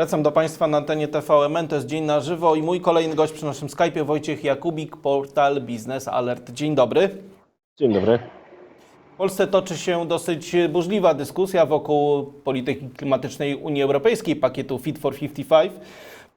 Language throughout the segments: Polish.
Wracam do Państwa na antenie TVMN, to jest Dzień na żywo i mój kolejny gość przy naszym Skype'ie, Wojciech Jakubik, portal Biznes Alert. Dzień dobry. Dzień dobry. W Polsce toczy się dosyć burzliwa dyskusja wokół polityki klimatycznej Unii Europejskiej, pakietu Fit for 55.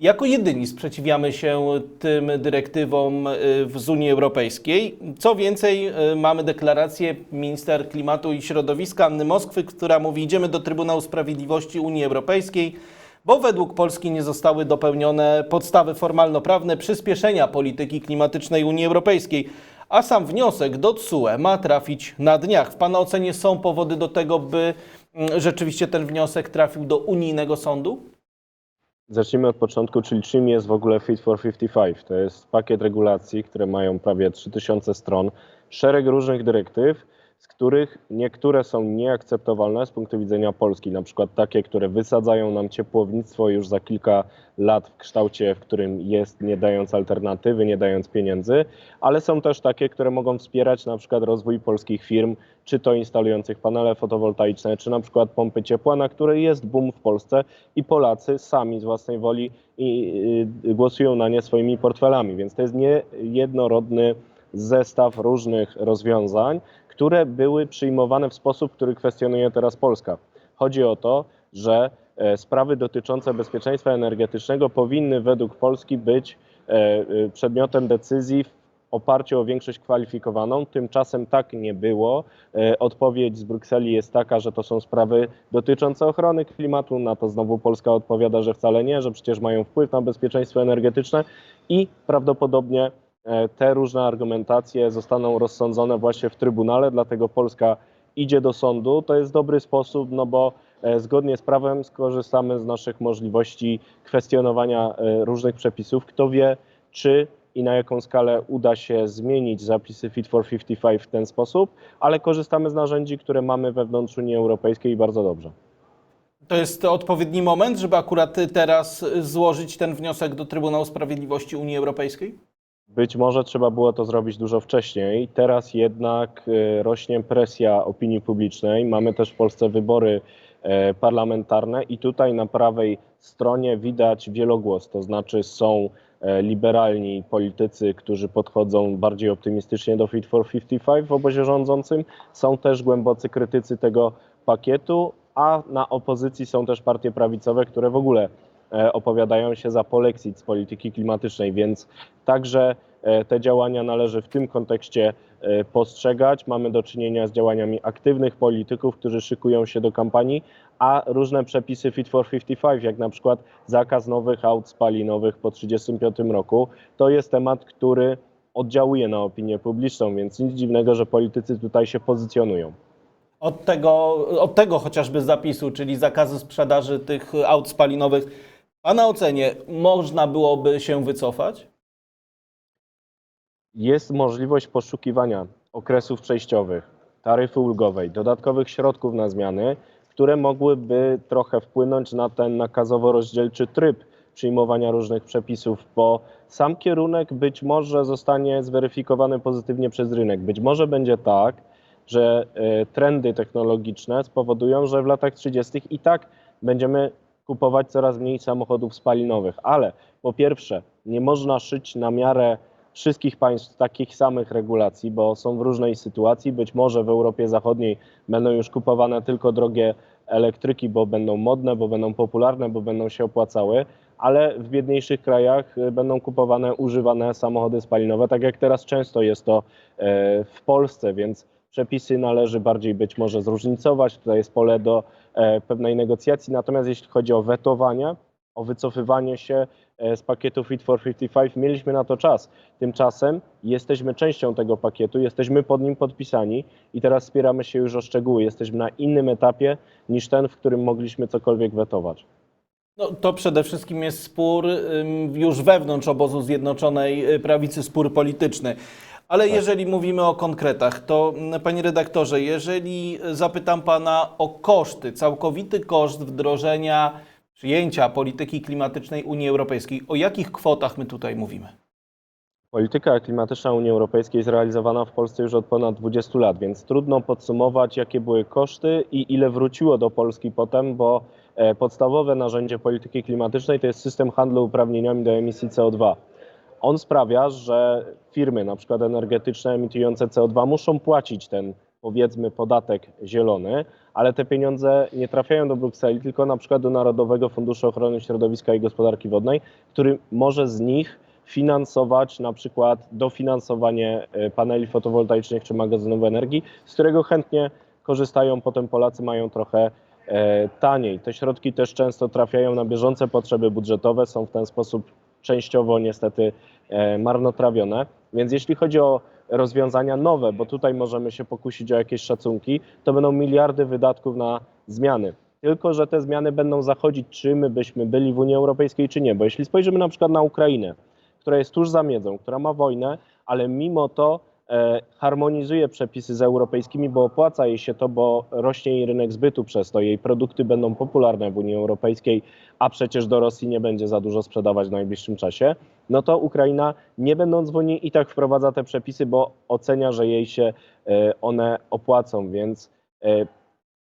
Jako jedyni sprzeciwiamy się tym dyrektywom y, z Unii Europejskiej. Co więcej, y, mamy deklarację minister klimatu i środowiska Anny Moskwy, która mówi, idziemy do Trybunału Sprawiedliwości Unii Europejskiej, bo według Polski nie zostały dopełnione podstawy formalno-prawne przyspieszenia polityki klimatycznej Unii Europejskiej. A sam wniosek do TSUE ma trafić na dniach. W Pana ocenie są powody do tego, by mm, rzeczywiście ten wniosek trafił do unijnego sądu? Zacznijmy od początku, czyli czym jest w ogóle Fit for 55. To jest pakiet regulacji, które mają prawie 3000 stron, szereg różnych dyrektyw, z których niektóre są nieakceptowalne z punktu widzenia Polski, na przykład takie, które wysadzają nam ciepłownictwo już za kilka lat w kształcie, w którym jest, nie dając alternatywy, nie dając pieniędzy, ale są też takie, które mogą wspierać na przykład rozwój polskich firm, czy to instalujących panele fotowoltaiczne, czy na przykład pompy ciepła, na które jest boom w Polsce i Polacy sami z własnej woli y, głosują na nie swoimi portfelami, więc to jest niejednorodny zestaw różnych rozwiązań, które były przyjmowane w sposób, który kwestionuje teraz Polska. Chodzi o to, że e, sprawy dotyczące bezpieczeństwa energetycznego powinny według Polski być e, e, przedmiotem decyzji w oparciu o większość kwalifikowaną. Tymczasem tak nie było. Odpowiedź z Brukseli jest taka, że to są sprawy dotyczące ochrony klimatu. Na to znowu Polska odpowiada, że wcale nie, że przecież mają wpływ na bezpieczeństwo energetyczne i prawdopodobnie te różne argumentacje zostaną rozsądzone właśnie w Trybunale, dlatego Polska idzie do sądu. To jest dobry sposób, no bo e, zgodnie z prawem skorzystamy z naszych możliwości kwestionowania e, różnych przepisów. Kto wie, czy i na jaką skalę uda się zmienić zapisy Fit for 55 w ten sposób, ale korzystamy z narzędzi, które mamy wewnątrz Unii Europejskiej i bardzo dobrze. To jest odpowiedni moment, żeby akurat teraz złożyć ten wniosek do Trybunału Sprawiedliwości Unii Europejskiej? Być może trzeba było to zrobić dużo wcześniej. Teraz jednak e, rośnie presja opinii publicznej. Mamy też w Polsce wybory e, parlamentarne i tutaj na prawej stronie widać wielogłos, to znaczy są e, liberalni politycy, którzy podchodzą bardziej optymistycznie do Fit for 55 w obozie rządzącym. Są też głębocy krytycy tego pakietu, a na opozycji są też partie prawicowe, które w ogóle opowiadają się za polexit z polityki klimatycznej, więc także e, te działania należy w tym kontekście e, postrzegać. Mamy do czynienia z działaniami aktywnych polityków, którzy szykują się do kampanii, a różne przepisy Fit for 55, jak na przykład zakaz nowych aut spalinowych po 1935 roku, to jest temat, który oddziałuje na opinię publiczną, więc nic dziwnego, że politycy tutaj się pozycjonują. Od tego, od tego chociażby zapisu, czyli zakazu sprzedaży tych aut spalinowych, Pana ocenie można byłoby się wycofać? Jest możliwość poszukiwania okresów przejściowych, taryfy ulgowej, dodatkowych środków na zmiany, które mogłyby trochę wpłynąć na ten nakazowo-rozdzielczy tryb przyjmowania różnych przepisów, bo sam kierunek być może zostanie zweryfikowany pozytywnie przez rynek. Być może będzie tak, że e, trendy technologiczne spowodują, że w latach 30. i tak będziemy kupować coraz mniej samochodów spalinowych, ale po pierwsze, nie można szyć na miarę wszystkich państw takich samych regulacji, bo są w różnej sytuacji. Być może w Europie Zachodniej będą już kupowane tylko drogie elektryki, bo będą modne, bo będą popularne, bo będą się opłacały, ale w biedniejszych krajach y, będą kupowane używane samochody spalinowe, tak jak teraz często jest to e, w Polsce, więc przepisy należy bardziej być może zróżnicować. Tutaj jest pole do pewnej negocjacji. Natomiast jeśli chodzi o wetowanie, o wycofywanie się e, z pakietu Fit for 55, mieliśmy na to czas. Tymczasem jesteśmy częścią tego pakietu, jesteśmy pod nim podpisani i teraz spieramy się już o szczegóły. Jesteśmy na innym etapie niż ten, w którym mogliśmy cokolwiek wetować. No, to przede wszystkim jest spór już wewnątrz obozu Zjednoczonej y, Prawicy, spór polityczny. Ale jeżeli mówimy o konkretach, to mm, panie redaktorze, jeżeli zapytam pana o koszty, całkowity koszt wdrożenia, przyjęcia polityki klimatycznej Unii Europejskiej, o jakich kwotach my tutaj mówimy? Polityka klimatyczna Unii Europejskiej jest realizowana w Polsce już od ponad 20 lat, więc trudno podsumować, jakie były koszty i ile wróciło do Polski potem, bo e, podstawowe narzędzie polityki klimatycznej to jest system handlu uprawnieniami do emisji CO2. On sprawia, że firmy, na przykład energetyczne emitujące CO2, muszą płacić ten powiedzmy podatek zielony, ale te pieniądze nie trafiają do Brukseli, tylko na przykład do Narodowego Funduszu Ochrony Środowiska i Gospodarki Wodnej, który może z nich finansować na przykład dofinansowanie e, paneli fotowoltaicznych czy magazynów energii, z którego chętnie korzystają potem Polacy, mają trochę e, taniej. Te środki też często trafiają na bieżące potrzeby budżetowe, są w ten sposób częściowo niestety e, marnotrawione. Więc jeśli chodzi o rozwiązania nowe, bo tutaj możemy się pokusić o jakieś szacunki, to będą miliardy wydatków na zmiany. Tylko, że te zmiany będą zachodzić, czy my byśmy byli w Unii Europejskiej, czy nie. Bo jeśli spojrzymy na przykład na Ukrainę, która jest tuż za miedzą, która ma wojnę, ale mimo to harmonizuje przepisy z europejskimi, bo opłaca jej się to, bo rośnie jej rynek zbytu przez to. Jej produkty będą popularne w Unii Europejskiej, a przecież do Rosji nie będzie za dużo sprzedawać w najbliższym czasie. No to Ukraina, nie będąc w Unii, i tak wprowadza te przepisy, bo ocenia, że jej się e, one opłacą, więc e,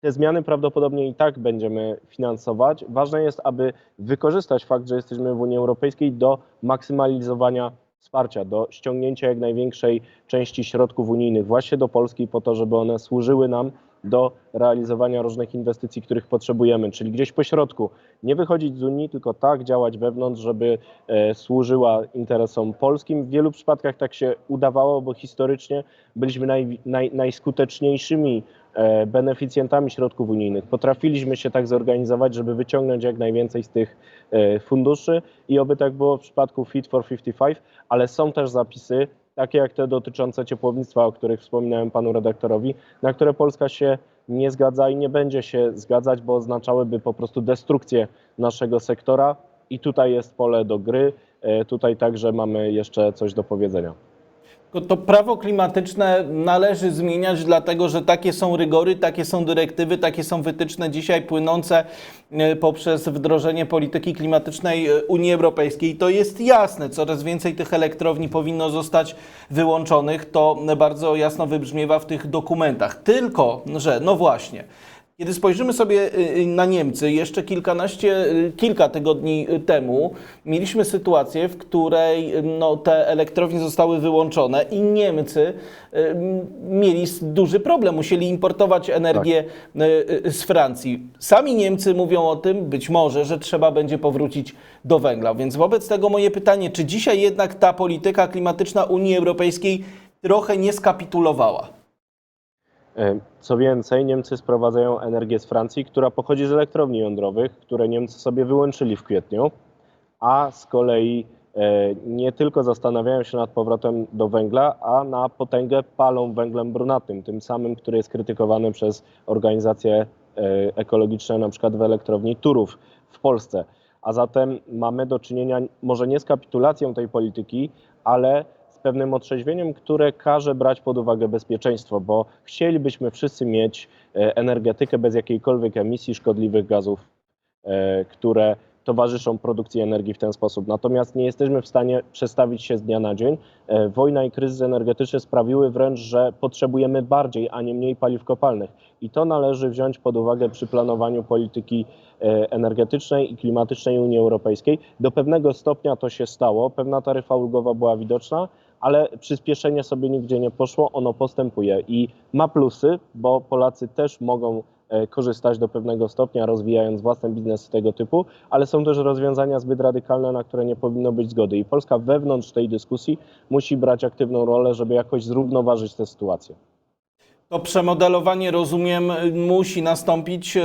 te zmiany prawdopodobnie i tak będziemy finansować. Ważne jest, aby wykorzystać fakt, że jesteśmy w Unii Europejskiej do maksymalizowania wsparcia, do ściągnięcia jak największej części środków unijnych właśnie do Polski po to, żeby one służyły nam do realizowania różnych inwestycji, których potrzebujemy, czyli gdzieś po środku. Nie wychodzić z Unii, tylko tak działać wewnątrz, żeby e, służyła interesom polskim. W wielu przypadkach tak się udawało, bo historycznie byliśmy naj, naj, najskuteczniejszymi beneficjentami środków unijnych. Potrafiliśmy się tak zorganizować, żeby wyciągnąć jak najwięcej z tych e, funduszy i oby tak było w przypadku Fit for 55, ale są też zapisy, takie jak te dotyczące ciepłownictwa, o których wspominałem panu redaktorowi, na które Polska się nie zgadza i nie będzie się zgadzać, bo oznaczałyby po prostu destrukcję naszego sektora i tutaj jest pole do gry. E, Tutaj także mamy jeszcze coś do powiedzenia. To prawo klimatyczne należy zmieniać, dlatego że takie są rygory, takie są dyrektywy, takie są wytyczne dzisiaj płynące e, poprzez wdrożenie polityki klimatycznej e, Unii Europejskiej. To jest jasne, coraz więcej tych elektrowni powinno zostać wyłączonych. To bardzo jasno wybrzmiewa w tych dokumentach. Tylko, że no właśnie. Kiedy spojrzymy sobie y, na Niemcy, jeszcze kilkanaście, y, kilka tygodni y, temu mieliśmy sytuację, w której y, no, te elektrownie zostały wyłączone i Niemcy y, mieli duży problem. Musieli importować energię y, y, z Francji. Sami Niemcy mówią o tym, być może, że trzeba będzie powrócić do węgla. Więc wobec tego moje pytanie, czy dzisiaj jednak ta polityka klimatyczna Unii Europejskiej trochę nie skapitulowała? E, Co więcej, Niemcy sprowadzają energię z Francji, która pochodzi z elektrowni jądrowych, które Niemcy sobie wyłączyli w kwietniu, a z kolei e, nie tylko zastanawiają się nad powrotem do węgla, a na potęgę palą węglem brunatnym, tym samym, który jest krytykowany przez organizacje e, ekologiczne, na przykład w elektrowni Turów w Polsce. A zatem mamy do czynienia może nie z kapitulacją tej polityki, ale pewnym otrzeźwieniem, które każe brać pod uwagę bezpieczeństwo, bo chcielibyśmy wszyscy mieć e, energetykę bez jakiejkolwiek emisji szkodliwych gazów, e, które towarzyszą produkcji energii w ten sposób. Natomiast nie jesteśmy w stanie przestawić się z dnia na dzień. E, Wojna i kryzys energetyczny sprawiły wręcz, że potrzebujemy bardziej, a nie mniej paliw kopalnych. I to należy wziąć pod uwagę przy planowaniu polityki energetycznej i klimatycznej Unii Europejskiej. Do pewnego stopnia to się stało, pewna taryfa ulgowa była widoczna, ale przyspieszenie sobie nigdzie nie poszło, ono postępuje i ma plusy, bo Polacy też mogą e, korzystać do pewnego stopnia, rozwijając własne biznesy tego typu, ale są też rozwiązania zbyt radykalne, na które nie powinno być zgody. I Polska wewnątrz tej dyskusji musi brać aktywną rolę, żeby jakoś zrównoważyć tę sytuację. To przemodelowanie, rozumiem, musi nastąpić e,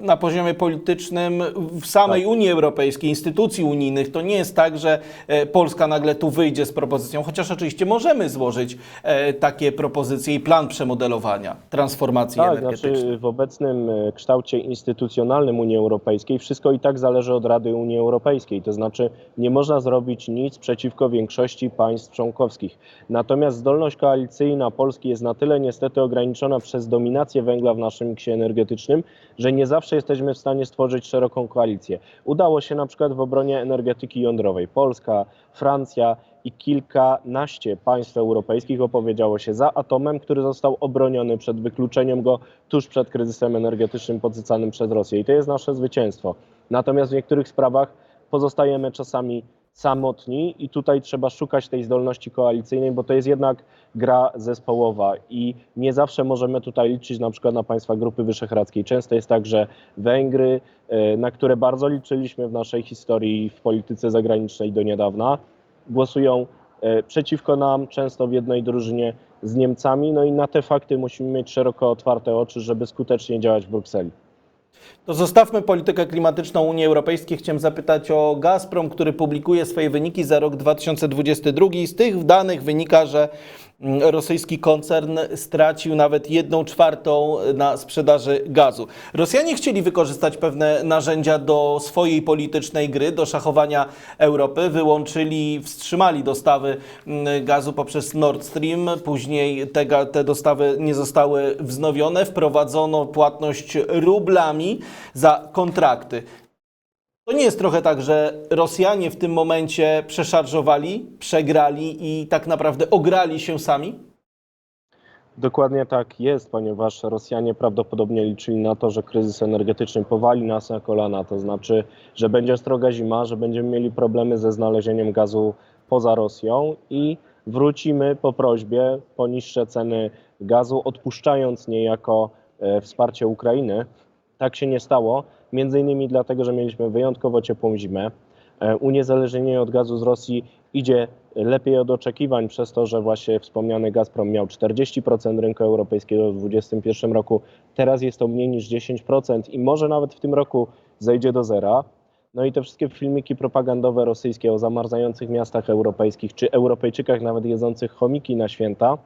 na poziomie politycznym w samej Tak. Unii Europejskiej, instytucji unijnych. To nie jest tak, że e, Polska nagle tu wyjdzie z propozycją, chociaż oczywiście możemy złożyć e, takie propozycje i plan przemodelowania transformacji Tak, energetycznej. znaczy w obecnym e, kształcie instytucjonalnym Unii Europejskiej wszystko i tak zależy od Rady Unii Europejskiej, to znaczy nie można zrobić nic przeciwko większości państw członkowskich. Natomiast zdolność koalicyjna Polski jest na tyle niestety ograniczona, ograniczona przez dominację węgla w naszym miksie energetycznym, że nie zawsze jesteśmy w stanie stworzyć szeroką koalicję. Udało się na przykład w obronie energetyki jądrowej. Polska, Francja i kilkanaście państw europejskich opowiedziało się za atomem, który został obroniony przed wykluczeniem go tuż przed kryzysem energetycznym podsycanym przez Rosję. I to jest nasze zwycięstwo. Natomiast w niektórych sprawach pozostajemy czasami samotni i tutaj trzeba szukać tej zdolności koalicyjnej, bo to jest jednak gra zespołowa i nie zawsze możemy tutaj liczyć na przykład na państwa Grupy Wyszehradzkiej. Często jest tak, że Węgry, e, na które bardzo liczyliśmy w naszej historii w polityce zagranicznej do niedawna, głosują e, przeciwko nam, często w jednej drużynie z Niemcami, no i na te fakty musimy mieć szeroko otwarte oczy, żeby skutecznie działać w Brukseli. To zostawmy politykę klimatyczną Unii Europejskiej. Chciałem zapytać o Gazprom, który publikuje swoje wyniki za rok 2022. I z tych danych wynika, że rosyjski koncern stracił nawet jedną czwartą na sprzedaży gazu. Rosjanie chcieli wykorzystać pewne narzędzia do swojej politycznej gry, do szachowania Europy. Wyłączyli, wstrzymali dostawy mm, gazu poprzez Nord Stream. Później te, te dostawy nie zostały wznowione. Wprowadzono płatność rublami za kontrakty. To nie jest trochę tak, że Rosjanie w tym momencie przeszarżowali, przegrali i tak naprawdę ograli się sami? Dokładnie tak jest, ponieważ Rosjanie prawdopodobnie liczyli na to, że kryzys energetyczny powali nas na kolana, to znaczy, że będzie stroga zima, że będziemy mieli problemy ze znalezieniem gazu poza Rosją i wrócimy po prośbie po niższe ceny gazu, odpuszczając niejako e, wsparcie Ukrainy. Tak się nie stało, między innymi dlatego, że mieliśmy wyjątkowo ciepłą zimę. E, Uniezależnienie od gazu z Rosji idzie lepiej od oczekiwań przez to, że właśnie wspomniany Gazprom miał 40% rynku europejskiego w 2021 roku. Teraz jest to mniej niż 10% i może nawet w tym roku zejdzie do zera. No i te wszystkie filmiki propagandowe rosyjskie o zamarzających miastach europejskich, czy Europejczykach nawet jedzących chomiki na święta,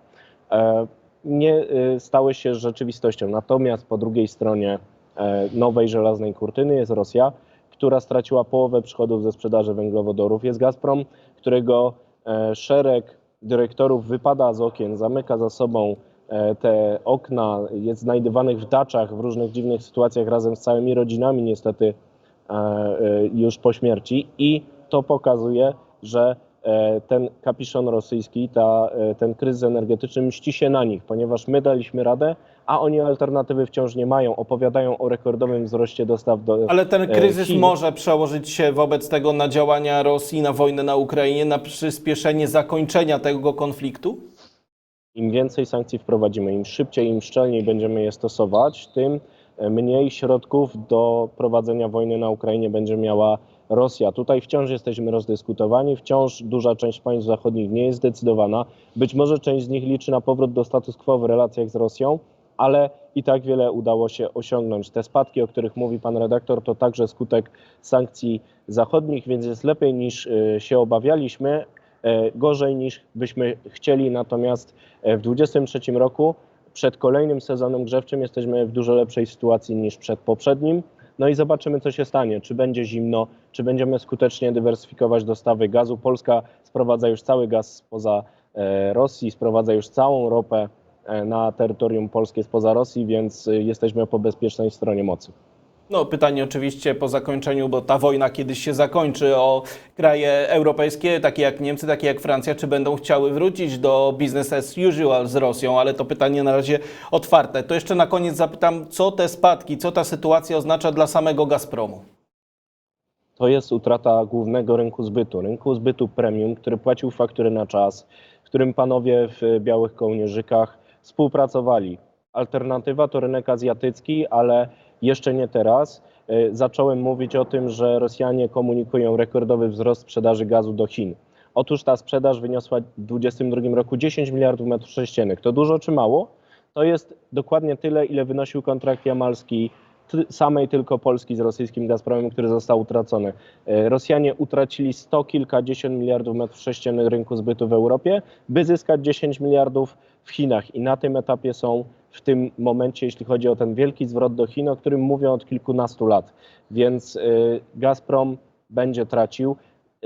e, nie e, stały się rzeczywistością. Natomiast po drugiej stronie nowej żelaznej kurtyny jest Rosja, która straciła połowę przychodów ze sprzedaży węglowodorów. Jest Gazprom, którego e, szereg dyrektorów wypada z okien, zamyka za sobą e, te okna, jest znajdywanych w daczach w różnych dziwnych sytuacjach razem z całymi rodzinami, niestety e, e, już po śmierci. I to pokazuje, że e, ten kapiszon rosyjski, ta, e, ten kryzys energetyczny mści się na nich, ponieważ my daliśmy radę, a oni alternatywy wciąż nie mają. Opowiadają o rekordowym wzroście dostaw do. Ale ten e, kryzys Chin. może przełożyć się wobec tego na działania Rosji, na wojnę na Ukrainie, na przyspieszenie zakończenia tego konfliktu? Im więcej sankcji wprowadzimy, im szybciej, im szczelniej będziemy je stosować, tym e, mniej środków do prowadzenia wojny na Ukrainie będzie miała Rosja. Tutaj wciąż jesteśmy rozdyskutowani, wciąż duża część państw zachodnich nie jest zdecydowana. Być może część z nich liczy na powrót do status quo w relacjach z Rosją, ale i tak wiele udało się osiągnąć. Te spadki, o których mówi pan redaktor, to także skutek sankcji zachodnich, więc jest lepiej niż e, się obawialiśmy, e, gorzej niż byśmy chcieli. Natomiast e, w 2023 roku przed kolejnym sezonem grzewczym jesteśmy w dużo lepszej sytuacji niż przed poprzednim. No i zobaczymy, co się stanie. Czy będzie zimno, czy będziemy skutecznie dywersyfikować dostawy gazu. Polska sprowadza już cały gaz spoza e, Rosji, sprowadza już całą ropę e, na terytorium polskie spoza Rosji, więc e, jesteśmy po bezpiecznej stronie mocy. No, pytanie oczywiście po zakończeniu, bo ta wojna kiedyś się zakończy, o kraje europejskie, takie jak Niemcy, takie jak Francja, czy będą chciały wrócić do business as usual z Rosją, ale to pytanie na razie otwarte. To jeszcze na koniec zapytam, co te spadki, co ta sytuacja oznacza dla samego Gazpromu? to jest utrata głównego rynku zbytu, rynku zbytu premium, który płacił faktury na czas, w którym panowie w białych kołnierzykach współpracowali. Alternatywa to rynek azjatycki, ale jeszcze nie teraz. E, Zacząłem mówić o tym, że Rosjanie komunikują rekordowy wzrost sprzedaży gazu do Chin. Otóż ta sprzedaż wyniosła w 2022 roku 10 miliardów metrów sześciennych. To dużo czy mało? To jest dokładnie tyle, ile wynosił kontrakt jamalski samej tylko Polski z rosyjskim Gazpromem, który został utracony. E, Rosjanie utracili sto kilkadziesiąt miliardów metrów sześciennych rynku zbytu w Europie, by zyskać 10 miliardów w Chinach. I na tym etapie są w tym momencie, jeśli chodzi o ten wielki zwrot do Chin, o którym mówią od kilkunastu lat. Więc y, Gazprom będzie tracił.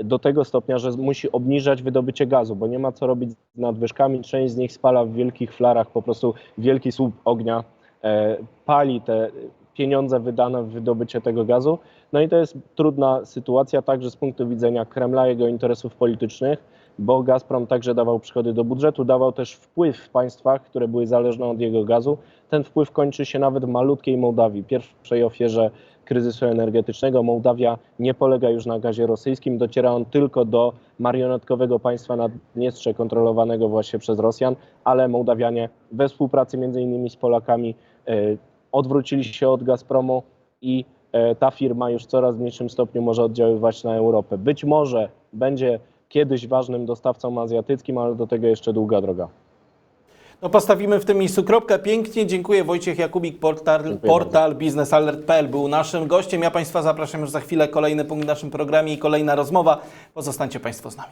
do tego stopnia, że musi obniżać wydobycie gazu, bo nie ma co robić z nadwyżkami. Część z nich spala w wielkich flarach, po prostu wielki słup ognia e, pali te pieniądze wydane w wydobycie tego gazu. No i to jest trudna sytuacja także z punktu widzenia Kremla, jego interesów politycznych, bo Gazprom także dawał przychody do budżetu, dawał też wpływ w państwach, które były zależne od jego gazu. Ten wpływ kończy się nawet w malutkiej Mołdawii, pierwszej ofierze kryzysu energetycznego. Mołdawia nie polega już na gazie rosyjskim, dociera on tylko do marionetkowego państwa Naddniestrze kontrolowanego właśnie przez Rosjan, ale Mołdawianie we współpracy między innymi z Polakami e, odwrócili się od Gazpromu i e, ta firma już w coraz mniejszym stopniu może oddziaływać na Europę. Być może będzie kiedyś ważnym dostawcą azjatyckim, ale do tego jeszcze długa droga. No postawimy w tym miejscu kropkę. Pięknie dziękuję. Wojciech Jakubik, portal, Dziękuję portal biznesalert.pl był naszym gościem. Ja Państwa zapraszam już za chwilę. Kolejny punkt w naszym programie i kolejna rozmowa. Pozostańcie Państwo z nami.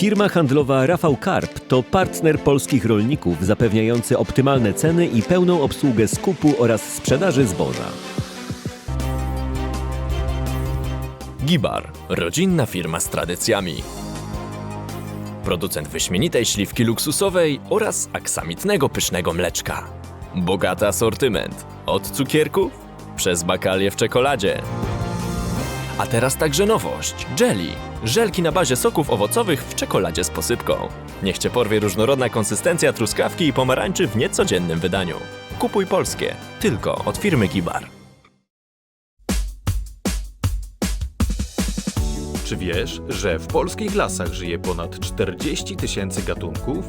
Firma handlowa Rafał Karp to partner polskich rolników zapewniający optymalne ceny i pełną obsługę skupu oraz sprzedaży zboża. Gibar. Rodzinna firma z tradycjami. Producent wyśmienitej śliwki luksusowej oraz aksamitnego pysznego mleczka. Bogaty asortyment. Od cukierków przez bakalie w czekoladzie. A teraz także nowość. Jelly. Żelki na bazie soków owocowych w czekoladzie z posypką. Niech Cię porwie różnorodna konsystencja truskawki i pomarańczy w niecodziennym wydaniu. Kupuj polskie. Tylko od firmy Gibar. Czy wiesz, że w polskich lasach żyje ponad 40 tysięcy gatunków?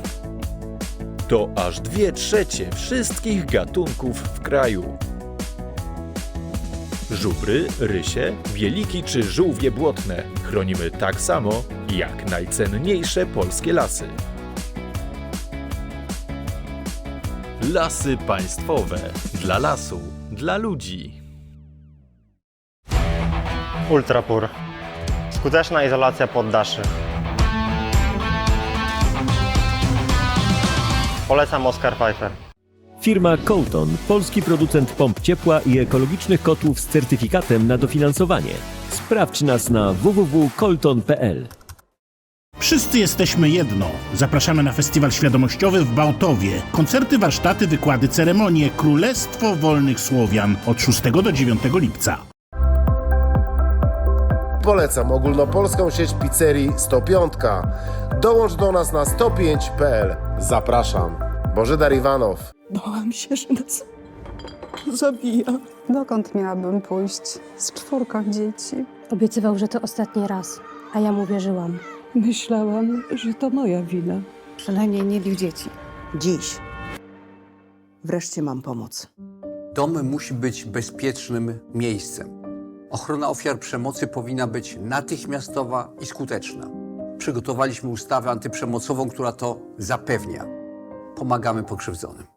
To aż dwie trzecie wszystkich gatunków w kraju. Żubry, rysie, bieliki czy żółwie błotne chronimy tak samo jak najcenniejsze polskie lasy. Lasy państwowe. Dla lasu, dla ludzi. Ultrapur. Skuteczna izolacja poddaszy. Polecam Oscar Pfeiffer. Firma Colton, polski producent pomp ciepła i ekologicznych kotłów z certyfikatem na dofinansowanie. Sprawdź nas na www.colton.pl. Wszyscy jesteśmy jedno. Zapraszamy na festiwal świadomościowy w Bałtowie. Koncerty, warsztaty, wykłady, ceremonie. Królestwo Wolnych Słowian od 6 do 9 lipca. Polecam ogólnopolską sieć pizzerii 105. Dołącz do nas na 105.pl. Zapraszam. Bożydar Iwanow. Bałam się, że nas zabija. Dokąd miałabym pójść? Z czwórką dzieci. Obiecywał, że to ostatni raz, a ja mu wierzyłam. Myślałam, że to moja wina. Przynajmniej nie ich dzieci. Dziś. Wreszcie mam pomoc. Dom musi być bezpiecznym miejscem. Ochrona ofiar przemocy powinna być natychmiastowa i skuteczna. Przygotowaliśmy ustawę antyprzemocową, która to zapewnia. Pomagamy pokrzywdzonym.